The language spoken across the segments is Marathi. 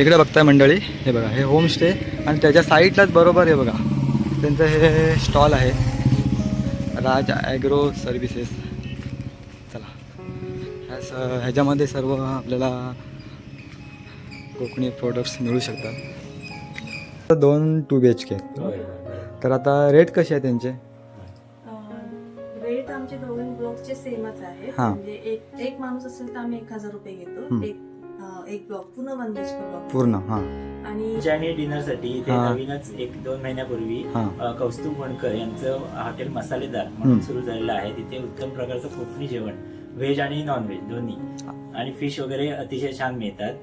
इकडे बघताय मंडळी हे बघा हे होमस्टे आणि त्याच्या साईडलाच बरोबर हे बघा. त्यांचं हे स्टॉल आहे. राज ॲग्रो सर्व्हिसेस चला. ह्या स ह्याच्यामध्ये सर्व आपल्याला कोकणी प्रोडक्ट्स मिळू शकतात. दोन टू बी एच के तर आता रेट कसे आहे त्यांचे? रेट आमचे दोघे ब्लॉकचे सेमच आहेत हा. म्हणजे एक एक माणूस असेल तर आम्ही एक हजार रुपये घेतो. एक एक ब्लॉक पूर्ण ब्लॉक पूर्ण हां. आणि आणि डिनरसाठी इथे हा. नवीनच एक दोन महिन्यापूर्वी हां. अ, कौस्तुभ वणकर यांचं हॉटेल मसालेदार म्हणून हम्म. सुरू झालेलं आहे. तिथे उत्तम प्रकारचं कोकणी जेवण व्हेज आणि नॉन व्हेज दोन्ही आणि फिश वगैरे अतिशय छान मिळतात.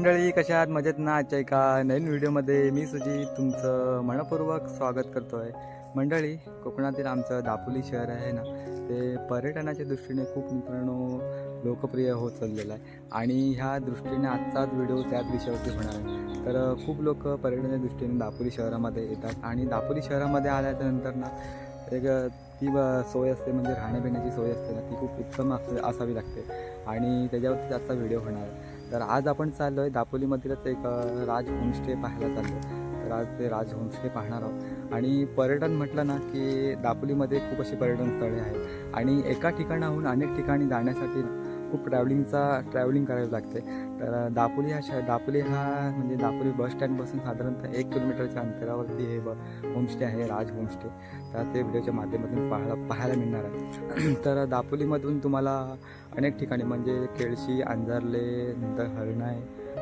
मंडळी कशा आहात? मजेत ना? आजच्या एका नवीन व्हिडिओमध्ये मी सुजी तुमचं मनपूर्वक स्वागत करतो आहे मंडळी कोकणातील आमचं दापोली शहर आहे ना ते पर्यटनाच्या दृष्टीने खूप मित्रांनो लोकप्रिय होत चाललेलं आहे. आणि ह्या दृष्टीने आजचाच व्हिडिओ त्याच विषयावरती होणार आहे. तर खूप लोक पर्यटनाच्या दृष्टीने दापोली शहरामध्ये येतात. आणि दापोली शहरामध्ये आल्याच्यानंतर ना एक ती ब- सोय असते म्हणजे राहण्यापिण्याची सोय असते ना ती खूप उत्तम अस असावी लागते. आणि त्याच्यावरती आजचा व्हिडिओ होणार आहे. तर आज आपण चाललो आहे दापोलीमधीलच एक राज होमस्टे पाहायला चाललो आहे तर आज ते राज होमस्टे पाहणार आहोत. आणि पर्यटन म्हटलं ना की दापोलीमध्ये खूप अशी पर्यटन स्थळे आहेत. आणि एका ठिकाणाहून अनेक ठिकाणी जाण्यासाठी ना खूप ट्रॅव्हलिंगचा ट्रॅव्हलिंग करावी लागते. तर दापोली हा श दापोली हा म्हणजे दापोली बस स्टँडपासून साधारणतः एक किलोमीटरच्या अंतरावरती हे ब होमस्टे आहे राज होमस्टे तर ते व्हिडिओच्या माध्यमातून पाहायला पाहायला मिळणार आहे. तर दापोलीमधून तुम्हाला अनेक ठिकाणी म्हणजे केळशी अंजारले नंतर हरणाय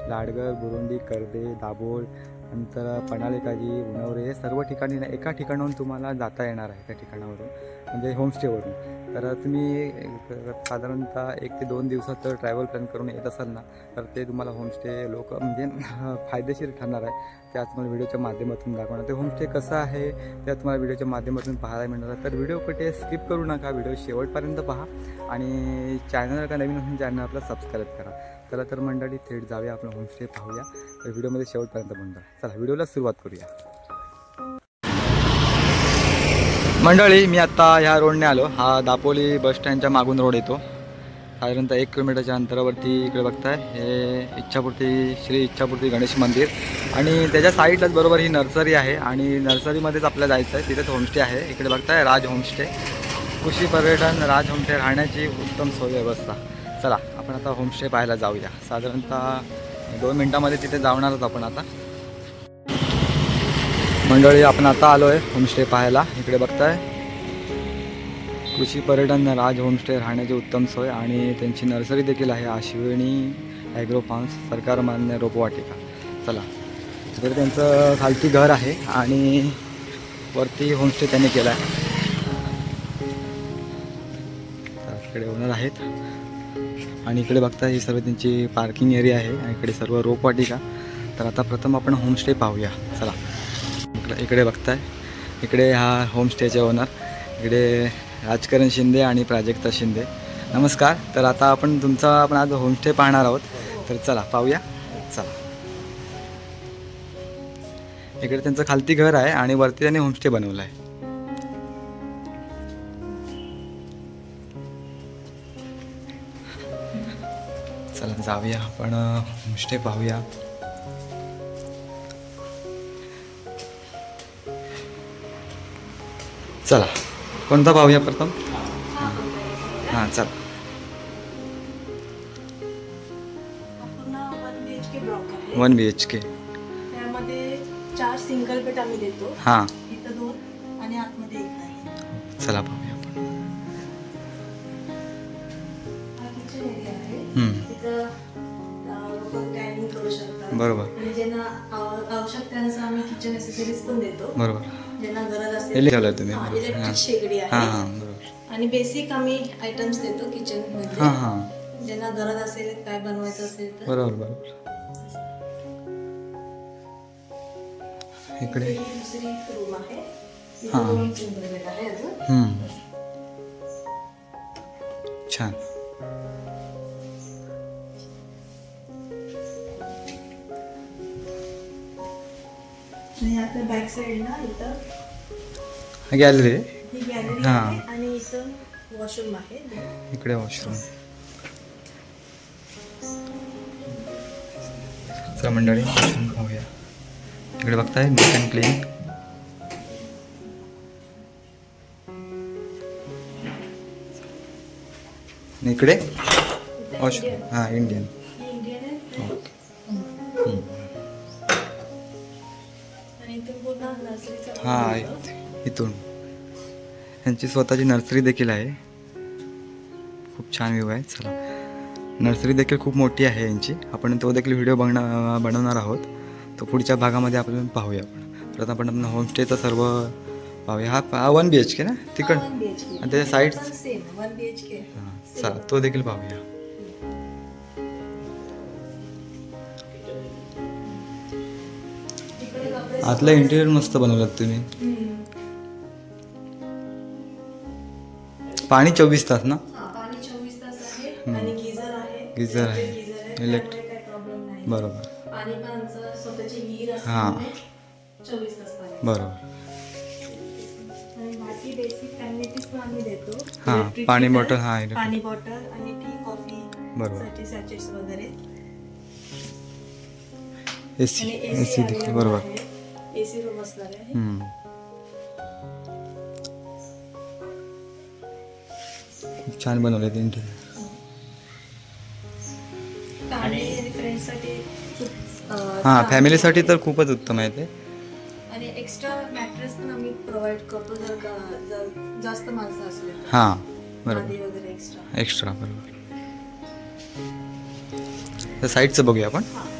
लाडगर बुरुंडी कर्दे दाभोळ नंतर पणालेकाजी उनवरे हे सर्व ठिकाणी ना एका ठिकाणाहून तुम्हाला जाता येणार आहे त्या ठिकाणावरून. म्हणजे होमस्टेवरून तर तुम्ही साधारणतः एक ते दोन दिवसात तर ट्रॅव्हल प्लॅन करून येत असाल ना तर ते तुम्हाला होमस्टे लोक म्हणजे फायदेशीर ठरणार आहे. त्या तुम्हाला व्हिडिओच्या माध्यमातून दाखवणार. ते होमस्टे कसं आहे त्या तुम्हाला व्हिडिओच्या माध्यमातून पाहायला मिळणार तर व्हिडिओ कुठे स्किप करू नका. व्हिडिओ शेवटपर्यंत पहा. आणि चॅनल का नवीन असून चॅनल आपला सबस्क्राईब करा. चला तर मंडळी थेट जाऊया आपण होमस्टे पाहूया. तर व्हिडिओमध्ये शेवटपर्यंत बनता चला व्हिडिओला सुरुवात करूया. मंडळी मी आत्ता ह्या रोडने आलो. हा दापोली बस स्टँडच्या मागून रोड येतो. साधारणतः एक किलोमीटरच्या अंतरावरती इकडे बघताय. हे इच्छापूर्ती श्री इच्छापूर्ती गणेश मंदिर. आणि त्याच्या साईडलाच बरोबर ही नर्सरी आहे. आणि नर्सरीमध्येच आपल्याला जायचं आहे तिथेच होमस्टे आहे. इकडे बघताय राज होमस्टे. कृषी पर्यटन राज होमस्टे राहण्याची उत्तम सोय व्यवस्था चला आपण आता होमस्टे पाहायला जाऊया. साधारणतः दोन मिनटामध्ये तिथे जाणारच आपण आता. मंडळी आपण आता आलो आहे होमस्टे पाहायला. इकडे बघताय. कृषी पर्यटन राज होमस्टे राहण्याची उत्तम सोय आणि त्यांची नर्सरी देखील आहे आशिवणी ॲग्रो फार्म्स सरकारमान्य रोपवाटिका. चला. इकडे त्यांचं खालती घर आहे आणि वरती होमस्टे त्यांनी केला आहे इकडे ओनर आहेत. आणि इकडे बघता ही सर्व त्यांची पार्किंग एरिया आहे आणि इकडे सर्व रोपवाटिका. तर आता प्रथम आपण होमस्टे पाहूया. चला. इकडे बघताय. इकडे हा होमस्टेचे ओनर इकडे राजकरण शिंदे आणि प्राजक्ता शिंदे. नमस्कार. तर आता आपण तुमचा आपण आज होमस्टे पाहणार आहोत. तर चला पाहूया. चला. इकडे त्यांचं खालती घर आहे आणि वरती त्यांनी होमस्टे बनवलं आहे. चला जाऊया आपण होमस्टे पाहूया. चला. कोणता पाहूया प्रथम? हां चला. हा वन बी एच के चार सिंगल बेड आम्ही देतो. हां. इथं दोन आणि आतमध्ये एक आहे. चला पाहूया आपण. हा किचन एक्सेसरीज पण देतो. बरोबर. ज्यांना गरज असेल तुम्ही हा, इलेक्ट्रिक शेगडी हां आहे. हां बरोबर. आणि बेसिक आम्ही आयटम्स देतो किचन हां मध्ये हां. ज्यांना गरज असेल काय बनवायचं असेल तर. बरोबर बरोबर. इकडे. ही दुसरी रूम आहे. इथे हा. दोन आहे अजून. हम्म. छान. आणि आता बॅक साईडला इथं. गॅलरी ही गॅलरी. आहे आणि इथं वॉशरूम आहे. इकडे वॉशरूम चला मंडळी वॉशरूम पाहूया. इकडे बघताय नीट अँड क्लीन इकडे? वॉशरूम ही इंडियन हा इथून. यांची स्वतःची नर्सरी देखील आहे. खूप छान व्ह्यू आहे. चला. नर्सरी देखील खूप मोठी आहे यांची. आपण तो देखील व्हिडिओ बघणार बनवणार आहोत. तो पुढच्या भागामध्ये आपण पाहूया. आपण तर आता आपण आपण होमस्टेचं सर्व पाहूया. हा वन बी एच के ना? तिकड. आणि त्याच्या साईड हां चला तो देखील पाहूया. आतलं इंटेरियर मस्त बनवलं तुम्ही. पाणी चोवीस तास ना? हा, पाणी चोवीस तास आहे आणि गिझर आहे. गिझर आहे. आहे नाही. बरोबर. पाणी पण आमचं स्वतःची विहीर हा. असल्यामुळे चोवीस तास पाणी. बरोबर. आणि बाकी बेसिक फॅमिलिटीज पण आम्ही देतो. हा, Electric पाणी बॉटल, हा, electric. पाणी बॉटल आणि टी कॉफी बरोबर. साठी सॅचेट्स वगैरे. ए सी आणि ए सी देखील बरोबर. एसी रूम असणार आहे. खूप छान बनवले ते इंटेरियर आणि फ्रेंड्ससाठी खूप अं, हां चांगलं फॅमिलीसाठी आहे. तर खूपच उत्तम आहे ते. आणि एक्स्ट्रा मॅट्रेस पण आम्ही प्रोव्हाइड करतो जर का जर जास्त माणसं असले तर. हां बरोबर. गादी वगैरे एक्स्ट्रा एक्स्ट्रा बरोबर. तर साईडचं बघूया आपण. हे.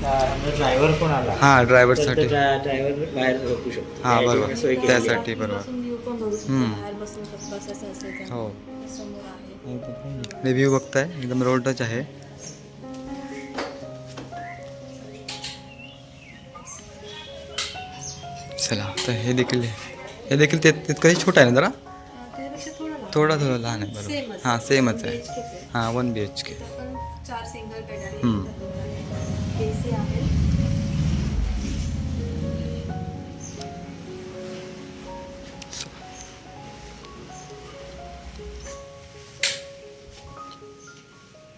ड्रायव्हर पण आला? हां ड्रायव्हरसाठी ड्रायव्हर बाहेर झोपू शकतो. हां बरोबर. त्यासाठी बरोबर हो. समोर आहे. रिव्ह्यू बघताय. एकदम रोड टच आहे. चला तर हे देखील हे देखील ते तितकंही छोटं आहे ना जरा? थोडं. थोडा लहान आहे बरोबर. हां सेमच आहे. हां वन बी एच के इथं पण चार सिंगल बेड आहे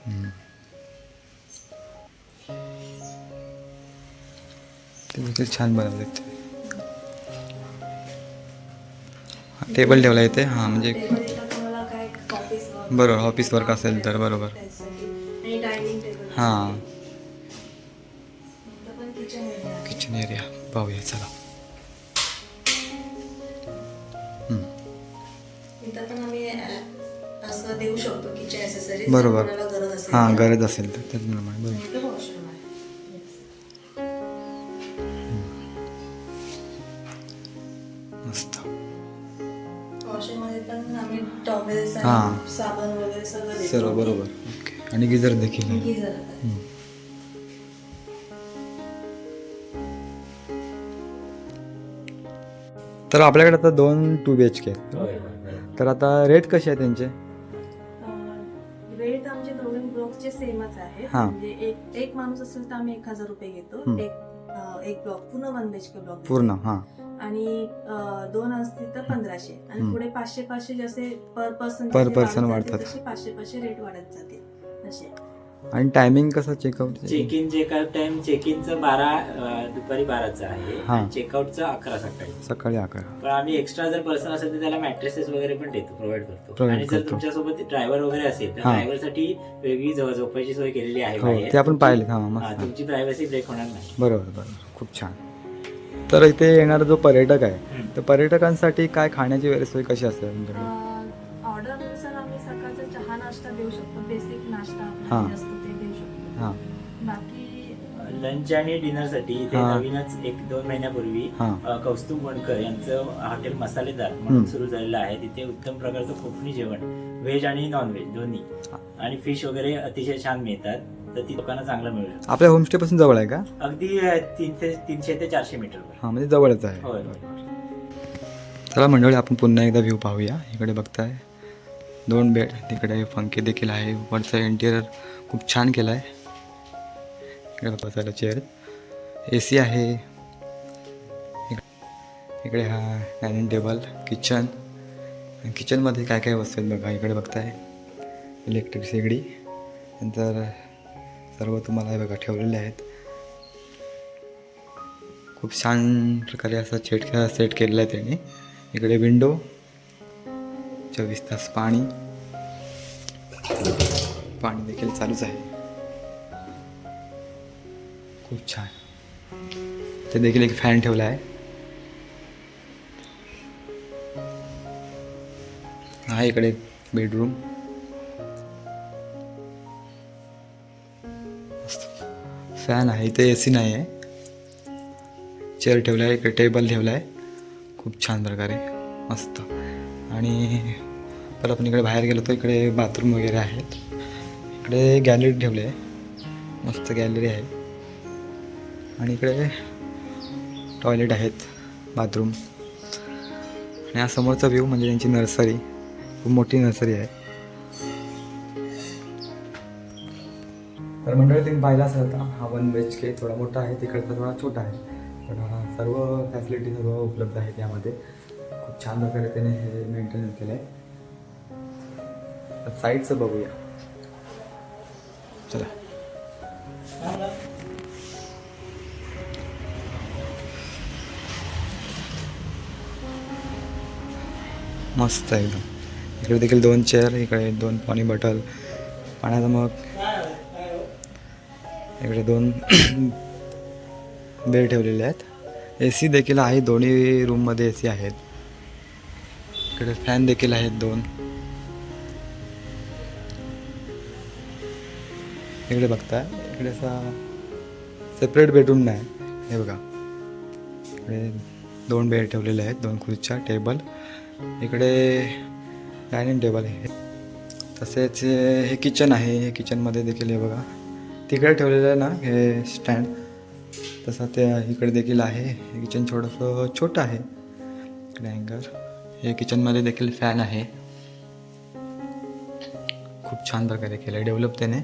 हम्म. एसी आहे ते देखील छान बनवले टेबल ठेवला इथे हां म्हणजे टेबल इथं तुम्हाला काय ऑफिस वर्क बरोबर, ऑफिस वर्क असेल तर बरोबर. त्यासाठी. आणि डायनिंग टेबल हां किचन एरिया पाहूया चला हम्म. इथं पण आम्ही अ, असं देऊ शकतो किचन ॲसेसरीज बरोबर. गरज असेल हां. गरज असेल तर त्याचप्रमाणे बरोबर आहे मस्त वॉशरूममध्ये पण आम्ही टॉवेल्स हां. आणि साबण वगैरे सगळं देतो सर्व बरोबर ओके आणि गिझर देखील आहे. गिझर आहे. हम्म. तर आपल्याकडे आता दोन टू बी एच के. तर आता रेट कसे आहे त्यांचे रेट आमचे दोन्ही ब्लॉकचे सेमच आहेत हां. म्हणजे एक एक माणूस असेल तर आम्ही एक हजार रुपये घेतो. एक अ, एक ब्लॉक पूर्ण वन के ब्लॉक पूर्ण हां आणि अ, दोन असतील तर पंधराशे आणि. पुढे पाचशे पाचशे जसे पर पर्सन Per person वाढतात. तसे पाचशे पाचशे रेट वाढत जाते असे आणि टायमिंग कसं checkout check in checkout time check इनचं बारा दुपारी बाराचं आहे हा. चेकआउटचं अकरा सकाळी सकाळी अकरा पण आम्ही एक्स्ट्रा जर पर्सन असेल तर त्याला मॅट्रेसेस वगैरे पण देतो प्रोव्हाइड करतो Provide आणि जर करतो. तुमच्यासोबत ड्रायव्हर वगैरे असेल तर हा. ड्रायव्हरसाठी वेगळी झो- झोपायची सोय केलेली आहे हो बाहेर. ते आपण पाहिले हां हा, मस्त तुमची प्रायव्हसी ब्रेक होणार नाही बरोबर बरोबर खूप छान तर इथे येणारा जो पर्यटक आहे हम्म. तर पर्यटकांसाठी काय खाण्याची वगैरे सोय कशी असते तुमच्याकडे ऑर्डरनुसार आम्ही सकाळचा चहा नाश्ता देऊ शकतो बेसिक नाश्ता हां. आपला लंच आणि डिनरसाठी इथे हा. नवीनच एक दोन महिन्यापूर्वी हा. अ, कौस्तुभ वणकर यांचं हॉटेल मसालेदार म्हणून. सुरू झालेलं आहे. तिथे उत्तम प्रकारचं कोकणी जेवण व्हेज आणि नॉन व्हेज दोन्ही आणि फिश वगैरे अतिशय छान मिळतात. तर ती लोकांना चांगलं मिळू शकतं. आपल्या होमस्टे पासून जवळ आहे का? अगदी अ, तीनशे तीनशे ते चारशे मीटरवर हां म्हणजे जवळच आहे. होय. चला मंडळी आपण पुन्हा एकदा व्ह्यू पाहूया. इकडे बघताय दोन बेड तिकडे पंखे देखील आहे. वरचं इंटिरियर खूप छान केलं आहे इकडे बसायला चेअर ए सी आहे. इकडे हा डायनिंग टेबल किचन आणि किचनमध्ये काय काय वस्तू आहेत बघा इकडे बघताय. इलेक्ट्रिक शेगडी. नंतर सर्व तुम्हाला हे बघा ठेवलेले आहेत. खूप छान प्रकारे असं सेट सेट केलेलं आहे त्यांनी. इकडे विंडो चोवीस तास पाणी. पाणी देखील चालूच आहे. खूप छान. ते देखील एक फॅन ठेवला आहे. हा इकडे बेडरूम फॅन आहे इथे ए सी नाही आहे चेअर ठेवला आहे इकडे टेबल ठेवला आहे. खूप छान प्रकारे. मस्त. आणि परत आपण इकडे बाहेर गेलो तर इकडे बाथरूम वगैरे आहेत इकडे गॅलरी ठेवली आहे. मस्त गॅलरी आहे. आणि इकडे टॉयलेट आहेत बाथरूम आणि हा समोरचा व्ह्यू म्हणजे त्यांची नर्सरी खूप मोठी नर्सरी आहे. तर मंडळी तुम्ही पाहिला असाल आता हा वन एच के थोडा मोठा आहे तिकडचा थोडा छोटा आहे. पण सर्व फॅसिलिटी सर्व उपलब्ध आहेत यामध्ये. खूप छान प्रकारे त्याने हे मेंटेन केलं आहे साईडचं बघूया. चला. मस्त आहे एकदम. इकडे देखील दोन चेअर इकडे दोन पाणी बॉटल पाण्याचा मग इकडे दोन बेड ठेवलेले आहेत. ए सी देखील आहे दोन्ही रूममध्ये ए सी आहेत. इकडे फॅन देखील आहेत दोन. इकडे बघता इकडे असा सेपरेट बेडरूम नाही. हे बघा. इकडे दोन बेड ठेवलेले आहेत दोन खुर्च्या टेबल इकडे डायनिंग टेबल आहे. तसेच हे किचन आहे. हे किचनमध्ये देखील हे बघा. तिकडे ठेवलेलं आहे ना हे स्टँड. तसं ते इकडे देखील आहे. हे किचन थोडंसं छोटं आहे. इकडे अँगर हे किचनमध्ये देखील फॅन आहे. खूप छान प्रकारे केलं आहे डेव्हलप त्याने.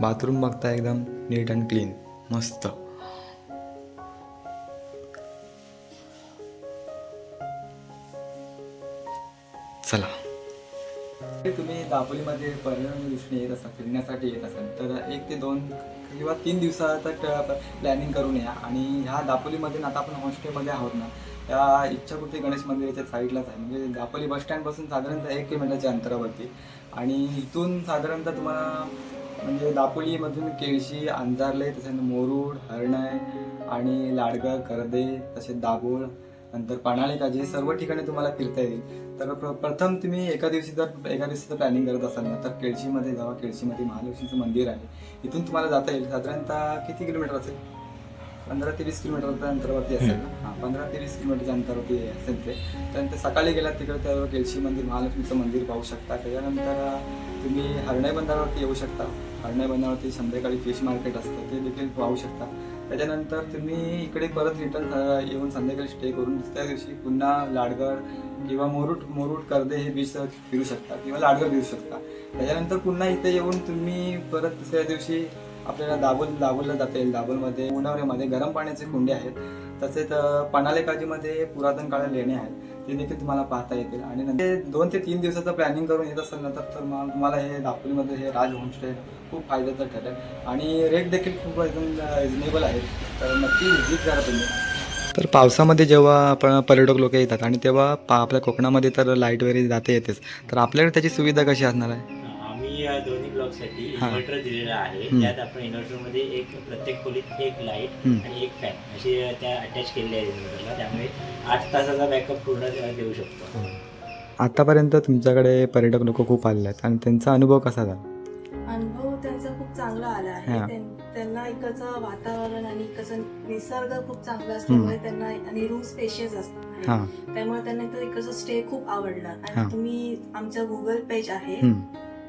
बाथरूम बघता एकदम नीट अँड क्लीन. मस्त. चला. तुम्ही दापोलीमध्ये पर्यटन दृष्टीने येत असाल फिरण्यासाठी येत असाल तर एक ते दोन किंवा तीन दिवसाचा प्लॅनिंग करून या. आणि ह्या दापोलीमध्ये आता आपण होमस्टेमध्ये आहोत ना त्या इच्छापूर्ती गणेश मंदिराच्या साईडलाच आहे. म्हणजे दापोली बस स्टँडपासून साधारणतः एक किलोमीटरच्या अंतरावरती. आणि इथून साधारणतः तुम्हाला म्हणजे दापोलीमधून केळशी अंजारले तसेच मोरूड हरणय आणि लाडगा करदे तसेच दाभोळ नंतर पाणाळे काजी हे सर्व ठिकाणी तुम्हाला फिरता येईल. तर प्र प्रथम तुम्ही एका दिवशी जर एका दिवशीचं प्लॅनिंग करत असाल ना तर केळशीमध्ये जावा. केळशीमध्ये महालक्ष्मीचं मंदिर आहे. इथून तुम्हाला जाता येईल. साधारणतः किती किलोमीटर असेल? पंधरा ते वीस किलोमीटरच्या अंतरावरती असेल हां पंधरा ते वीस किलोमीटरच्या अंतरावरती असेल ते. त्यानंतर सकाळी गेलात तिकडे त्या केळशी मंदिर महालक्ष्मीचं मंदिर पाहू शकता. त्याच्यानंतर तुम्ही हरणाई बंधारावरती येऊ शकता. हरणाई बंधारावरती संध्याकाळी फिश मार्केट असतं ते देखील पाहू शकता. त्याच्यानंतर तुम्ही इकडे परत रिटर्न येऊन संध्याकाळी स्टे करून दुसऱ्या दिवशी पुन्हा लाडगड किंवा मोरुट मोरुट कर्दे हे बीच फिरू शकता किंवा लाडगड फिरू शकता. त्याच्यानंतर पुन्हा इथे येऊन तुम्ही परत दुसऱ्या दिवशी आपल्याला दाबोल दाबोलला जाता येईल. दाबोलमध्ये उन्हाळ्यामध्ये गरम पाण्याचे कुंडे आहेत. तसेच पणाले काजीमध्ये पुरातन काळात लेणे आहेत. ते देखील तुम्हाला पाहता येतील. आणि नंतर दोन ते तीन दिवसाचं प्लॅनिंग करून येत असेल ना तर तर मग तुम्हाला हे दापोलीमध्ये हे राज होमस्टे खूप फायद्याचं ठरेल. आणि रेट देखील खूप एकदम रिजनेबल आहेत. तर नक्की व्हिजिट करा तुम्ही. तर पावसामध्ये जेव्हा आपण पर्यटक लोक येतात आणि तेव्हा पा आपल्या कोकणामध्ये तर लाइट वगैरे जाते येतेच. तर आपल्याकडे त्याची सुविधा कशी असणार आहे? आम्ही या दोन्ही ब्लॉकसाठी हा. इन्व्हर्टर दिलेला आहे. त्यात आपण इन्व्हर्टरमध्ये एक प्रत्येक खोलीत एक लाइट. आणि एक फॅन असे त्या अटॅच केलेले आहे इन्व्हर्टरला त्यामुळे आठ तासाचा बॅकअप पूर्ण देऊ शकतो आतापर्यंत तुमच्याकडे पर्यटक लोक खूप आलेले आहेत आणि त्यांचा अनुभव कसा झाला अनुभव त्यांचा खूप चांगला आला हा. आहे त्यां- त्यांना इकडचं वातावरण आणि इकडचं निसर्ग खूप चांगला असल्यामुळे त्यांना आणि रूम स्पेशियस असतात हां त्यामुळे त्यांना इकडचं स्टे खूप आवडला हा. आणि तुम्ही आमचं गुगल पेज आहे.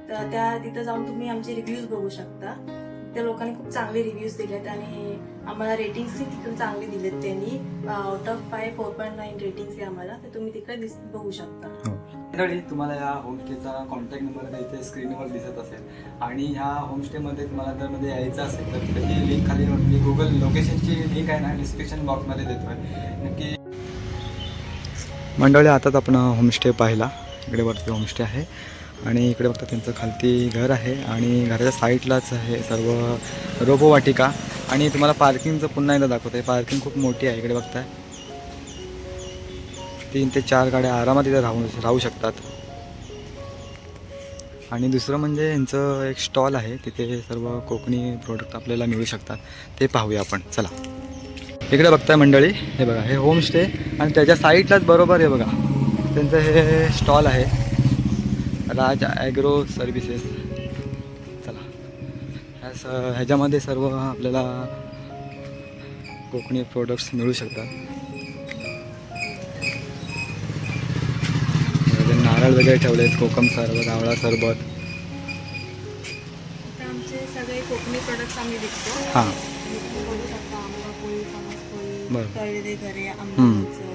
तर त्या तिथं जाऊन तुम्ही आमचे रिव्ह्यूज बघू शकता. त्या लोकांनी खूप चांगले रिव्ह्यूज दिलेत आणि आम्हाला रेटिंग्स तिकडे चांगले दिलेत त्यांनी. Out of five four point nine ratings आहे आम्हाला. तर तुम्ही तिकडे दिस- बघू शकता. हो मंडळी तुम्हाला या होमस्टेचा कॉन्टॅक्ट नंबर इथे स्क्रीनवर दिसत असेल. आणि ह्या होमस्टेमध्ये तुम्हाला जर मध्ये यायचं असेल तर त्याची लिंक खाली वरती गुगल लोकेशनची लिंक आहे ना डिस्क्रिप्शन बॉक्समध्ये देतो आहे नक्की मंडळी आताच आपण होमस्टे पाहिला. इकडे वरती होमस्टे आहे. आणि इकडे बघता त्यांचं खालती घर आहे आणि घराच्या साईडलाच आहे सर्व रोपवाटिका. आणि तुम्हाला पार्किंगचं पुन्हा एकदा दाखवतं. आहे पार्किंग खूप मोठी आहे इकडे बघताय. तीन ते चार गाड्या आरामात इथे राहू राहू शकतात. आणि दुसरं म्हणजे यांचं एक स्टॉल आहे. तिथे सर्व कोकणी प्रोडक्ट आपल्याला मिळू शकतात. ते पाहूया आपण. चला. इकडे बघताय मंडळी. हे बघा हे होमस्टे आणि त्याच्या साईडलाच बरोबर आहे बघा. त्यांचं हे स्टॉल आहे. Raj agro services. चला. ह्या स ह्याच्यामध्ये सर्व आपल्याला कोकणी प्रोडक्ट्स मिळू शकतात. वगैरे नारळ वगैरे ठेवले आहेत कोकम सरबत आवळा सरबत. आता आमचे सगळे कोकणी प्रोडक्ट्स आम्ही विकतो. हां. बरं.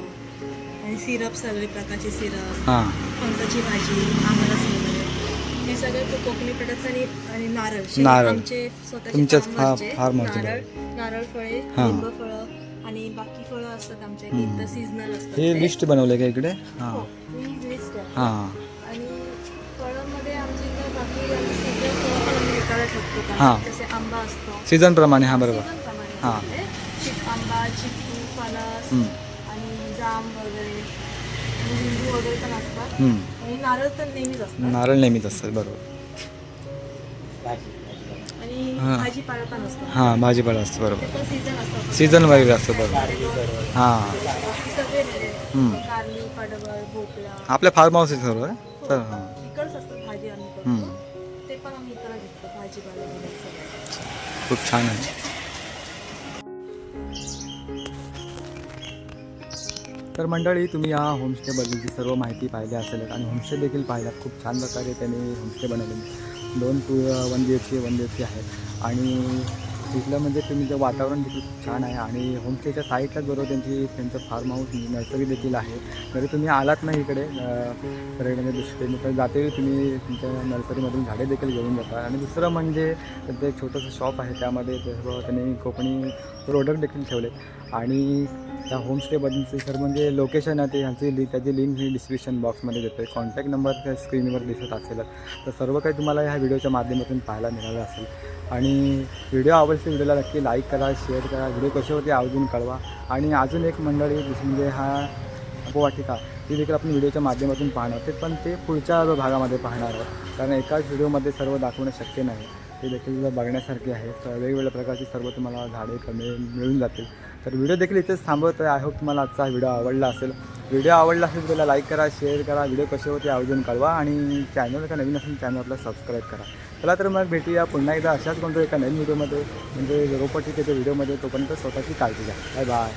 सिरप सगळे प्रकारचे सिरप हां फणसाची भाजी आमरस वगैरे हे सगळे कोकणी प्रोडक्ट्स आणि आणि नारळ शेत- नारळ. आमचे स्वतःचे तुमच्याच फा-. नारळ नारळ फळे हां. लिंब फळं आणि बाकी फळं असतात आमच्या इथे हम्म. सीझनल असतात हे ते. लिस्ट बनवले का इकडे हां हो, ही आहे हां आणि फळांमध्ये आमच्या इथं बाकी आम्ही सगळे फळं पण आम्ही विकायला ठेवतो का हां. जसे आंबा असतो सीझनप्रमाणे हां बरोबर हां. असतं. चिक आंबा चिक्कू फणस हम्म. आणि जाम वगैरे आणि लिंबू वगैरे पण असतात. हम्म. आणि नारळ तर नेहमीच असतात. नारळ नेहमीच असतात बरोबर. भाजी भाजी आणि हां. भाजीपाला पण असतो. हां भाजीपाला असतं ते बरोबर. पण सीझन असतात सीझन वगैरे असतं बरोबर. हां. बाकी सगळे वेगळे. हम्म. कारली पडवळ भोपळा. आपल्या फार्म हाऊस आहे सर्व तर हां. इकडच असतात भाजी आम्ही हम्म. करतो. ते पण आम्ही इकडे विकतो भाजीपाला वगैरे सगळं. खूप छान आहे. तर मंडळी तुम्ही या होमस्टेबद्दलची सर्व माहिती पाहिली असेल आणि होमस्टे देखील पाहिलात खूप छान प्रकारे त्यांनी होमस्टे बनवले दोन two one B H K one B H K आहेत आणि तिथलं म्हणजे तुम्ही जे वातावरण देखील छान आहे. आणि होमस्टेच्या साईडलाच बरोबर त्यांची त्यांचं फार्म हाऊस नर्सरी देखील आहे जरी तुम्ही आलात नाही इकडे रेडमध्ये दृष्टीने तर जाते तुम्ही तुमच्या नर्सरीमधून झाडे देखील घेऊन जाता. आणि दुसरं म्हणजे त्यांचं एक छोटंसं शॉप आहे. त्यामध्ये सर्व त्यांनी कोकणी प्रोडक्ट देखील ठेवले आणि त्या होमस्टेबद्दलचे सर म्हणजे लोकेशन आहे ते ह्याची लि त्याची लिंक मी डिस्क्रिप्शन बॉक्समध्ये देतो आहे कॉन्टॅक्ट नंबर त्या स्क्रीनवर दिसत असेलच तर सर्व काही तुम्हाला ह्या व्हिडिओच्या माध्यमातून पाहायला मिळालं असेल. आणि व्हिडिओ आवडते व्हिडिओला नक्की लाईक करा शेअर करा. व्हिडिओ कसे होते अजून कळवा आणि अजून एक मंडळी म्हणजे हा उपवाटिका ती देखील आपण व्हिडिओच्या माध्यमातून पाहणार ते पण ते पुढच्या भागामध्ये पाहणार आहोत. कारण एकाच व्हिडिओमध्ये सर्व दाखवणं शक्य नाही. ते देखील बघण्यासारखे आहे. तर वेगवेगळ्या प्रकारची सर्व तुम्हाला झाडे कमी मिळून जातील. तर व्हिडिओ देखील इथेच थांबवतो आहे आय होप तुम्हाला आजचा व्हिडिओ आवडला असेल. व्हिडिओ आवडला असेल त्याला लाईक करा शेअर करा. व्हिडिओ कसे होते आयोजन कळवा आणि चॅनल का नवीन असेल चॅनल आपला सबस्क्राईब करा. चला तर मग भेटूया पुन्हा एकदा. अशाच कोणत्या एका नवीन व्हिडिओमध्ये म्हणजे रोपटी त्याच्या व्हिडिओमध्ये तोपर्यंत स्वतःची काळजी घ्या. Bye bye